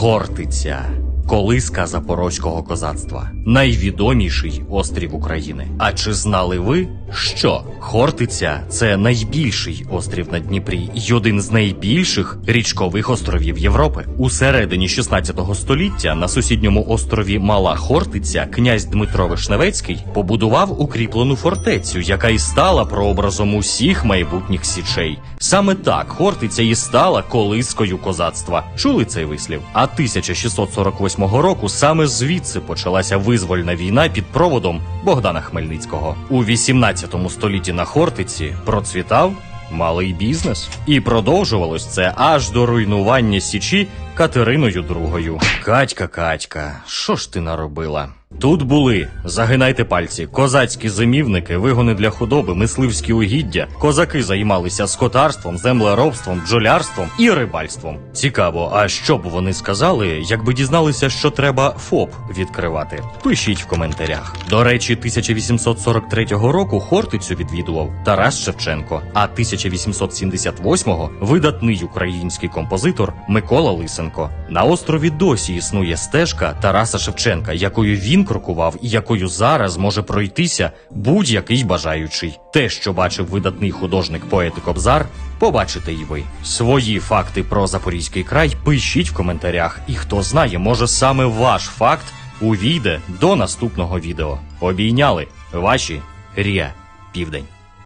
Хортиця. Колиска запорозького козацтва, найвідоміший острів України. А чи знали ви, що Хортиця це найбільший острів на Дніпрі і один з найбільших річкових островів Європи? У середині 16 століття на сусідньому острові Мала Хортиця князь Дмитро Вишневецький побудував укріплену фортецю, яка і стала прообразом усіх майбутніх січей. Саме так Хортиця і стала колискою козацтва. Чули цей вислів? А 1648 року саме звідси почалася визвольна війна під проводом Богдана Хмельницького. У 18 столітті на Хортиці процвітав малий бізнес. І продовжувалось це аж до руйнування січі Катериною II. Катька, Катька, що ж ти наробила? Тут були загинайте пальці, козацькі зимівники, вигони для худоби, мисливські угіддя. Козаки займалися скотарством, землеробством, бджолярством і рибальством. Цікаво, а що б вони сказали, якби дізналися, що треба ФОП відкривати? Пишіть в коментарях. До речі, 1843 року Хортицю відвідував Тарас Шевченко, а 1878-го видатний український композитор Микола Лисенко. На острові досі існує стежка Тараса Шевченка, якою він крокував і якою зараз може пройтися будь-який бажаючий. Те, що бачив видатний художник поет Кобзар, побачите і ви. Свої факти про Запорізький край пишіть в коментарях, і хто знає, може саме ваш факт увійде до наступного відео. Обійняли ваші Рія Південь.